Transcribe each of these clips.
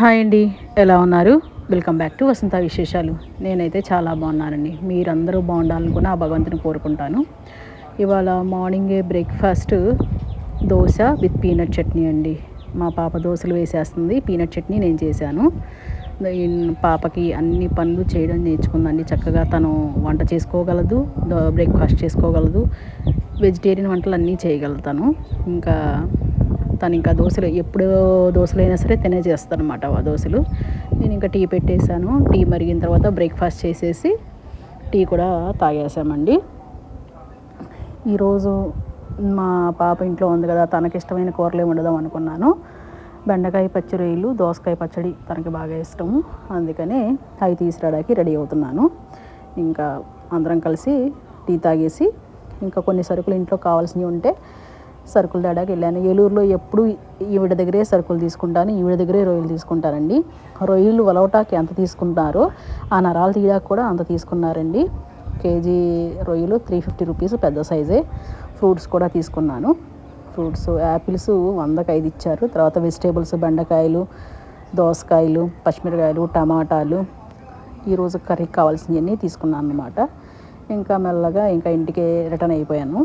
Hi అండి ఎలా ఉన్నారు? వెల్కమ్ బ్యాక్ టు వసంత విశేషాలు. నేనైతే చాలా బాగున్నానండి. మీరందరూ బాగుండాలని కూడా ఆ భగవంతుని కోరుకుంటాను. ఇవాళ మార్నింగే breakfast dosa with peanut chutney అండి. మా పాప దోశలు వేసేస్తుంది. పీనట్ చట్నీ నేను చేశాను. పాపకి అన్ని పనులు చేయడం నేర్చుకుందండి. చక్కగా తను వంట చేసుకోగలదు బ్రేక్ఫాస్ట్ చేసుకోగలదు. వెజిటేరియన్ వంటలు అన్నీ చేయగలుగుతాను. ఇంకా తను ఇంకా దోశలు ఎప్పుడు దోశలు అయినా సరే తినే చేస్తాను అనమాట ఆ దోశలు. నేను ఇంకా టీ పెట్టేశాను. టీ మరిగిన తర్వాత బ్రేక్ఫాస్ట్ చేసేసి టీ కూడా తాగేసామండి ఈరోజు మా పాప ఇంట్లో ఉంది కదా తనకి ఇష్టమైన కూరలు వండుదాం అనుకున్నాను. బెండకాయ పచ్చి రొయ్యలు దోసకాయ పచ్చడి తనకి బాగా ఇష్టము. అందుకనే అవి తీసుకురావడానికి రెడీ అవుతున్నాను. ఇంకా అందరం కలిసి టీ తాగేసి ఇంకా కొన్ని సరుకులు ఇంట్లో కావాల్సినవి ఉంటే సరుకులు దాడాకి వెళ్ళాను. ఏలూరులో ఎప్పుడు ఈవిడ దగ్గరే సరుకులు తీసుకుంటాను. ఈవిడ దగ్గరే రొయ్యలు తీసుకుంటానండి. రొయ్యలు వలవటాకి ఎంత తీసుకుంటారో ఆ నరాలు తీయడానికి కూడా అంత తీసుకున్నారండి. కేజీ రొయ్యలు త్రీ ఫిఫ్టీ రూపీస్ పెద్ద సైజే. ఫ్రూట్స్ కూడా తీసుకున్నాను. ఫ్రూట్స్ యాపిల్స్ వందకు ఐదు ఇచ్చారు. తర్వాత వెజిటేబుల్స్ బెండకాయలు దోసకాయలు పచ్చిమిరకాయలు టమాటాలు. ఈరోజు కర్రీకి కావాల్సినవన్నీ తీసుకున్నాను అనమాట ఇంకా మెల్లగా ఇంకా ఇంటికి రిటర్న్ అయిపోయాను.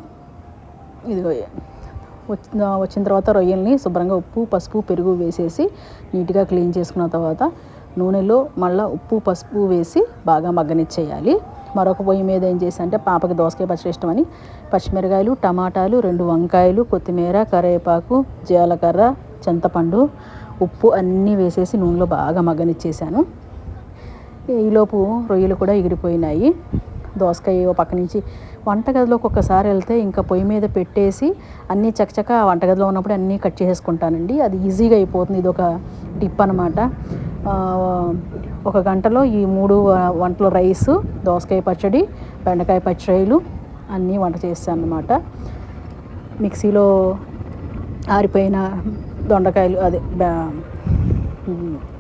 ఇదిగో వచ్చిన వచ్చిన తర్వాత రొయ్యల్ని శుభ్రంగా ఉప్పు పసుపు పెరుగు వేసేసి నీట్గా క్లీన్ చేసుకున్న తర్వాత నూనెలో మళ్ళీ ఉప్పు పసుపు వేసి బాగా మగ్గనిచ్చేయాలి. మరొక పొయ్యి మీద ఏం చేసి అంటే పాపకి దోసకాయ పచ్చడి ఇష్టమని పచ్చిమిరకాయలు టమాటాలు రెండు వంకాయలు కొత్తిమీర కరివేపాకు జీలకర్ర చింతపండు ఉప్పు అన్నీ వేసేసి నూనెలో బాగా మగ్గనిచ్చేసాను ఈలోపు రొయ్యలు కూడా ఎగిరిపోయినాయి. దోసకాయ పక్క నుంచి వంటగదిలోకి ఒక్కసారి వెళ్తే ఇంకా పొయ్యి మీద పెట్టేసి అన్నీ చకచక వంటగదిలో ఉన్నప్పుడు అన్నీ కట్ చేసుకుంటానండి అది ఈజీగా అయిపోతుంది. ఇది ఒక టిప్ అనమాట ఒక గంటలో ఈ మూడు వంటలు రైస్ దోసకాయ పచ్చడి బెండకాయ పచ్చడిలు అన్నీ వంట చేస్తాను అనమాట మిక్సీలో ఆరిపోయిన దొండకాయలు అదే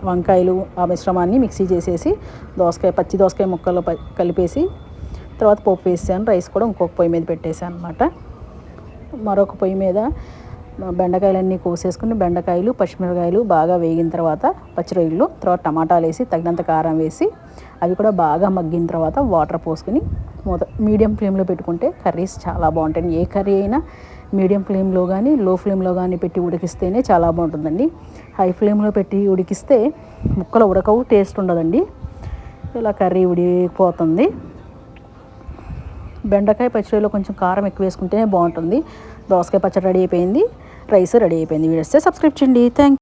వంకాయలు ఆ మిశ్రమాన్ని మిక్సీ చేసేసి దోసకాయ పచ్చి దోసకాయ ముక్కలు కలిపేసి తర్వాత పోపు వేసాను రైస్ కూడా ఇంకొక పొయ్యి మీద పెట్టేశాను అనమాట మరొక పొయ్యి మీద బెండకాయలన్నీ కోసేసుకుని బెండకాయలు పచ్చిమిరకాయలు బాగా వేగిన తర్వాత పచ్చిరొయ్యలు తర్వాత టమాటాలు వేసి తగినంత కారం వేసి అవి కూడా బాగా మగ్గిన తర్వాత వాటర్ పోసుకుని మూత మీడియం ఫ్లేమ్లో పెట్టుకుంటే కర్రీస్ చాలా బాగుంటాయి. ఏ కర్రీ అయినా మీడియం ఫ్లేమ్లో కానీ లో ఫ్లేమ్లో కానీ పెట్టి ఉడికిస్తేనే చాలా బాగుంటుందండి. హై ఫ్లేమ్లో పెట్టి ఉడికిస్తే ముక్కలు ఉడకవు టేస్ట్ ఉండదండి. ఇలా కర్రీ ఉడికిపోతుంది. బెండకాయ పచ్చడిలో కొంచెం కారం ఎక్కువ వేసుకుంటేనే బాగుంటుంది. దోసకాయ పచ్చడి రెడీ అయిపోయింది. రైస్ రెడీ అయిపోయింది. వీడిస్తే సబ్స్క్రైబ్ చేయండి. థ్యాంక్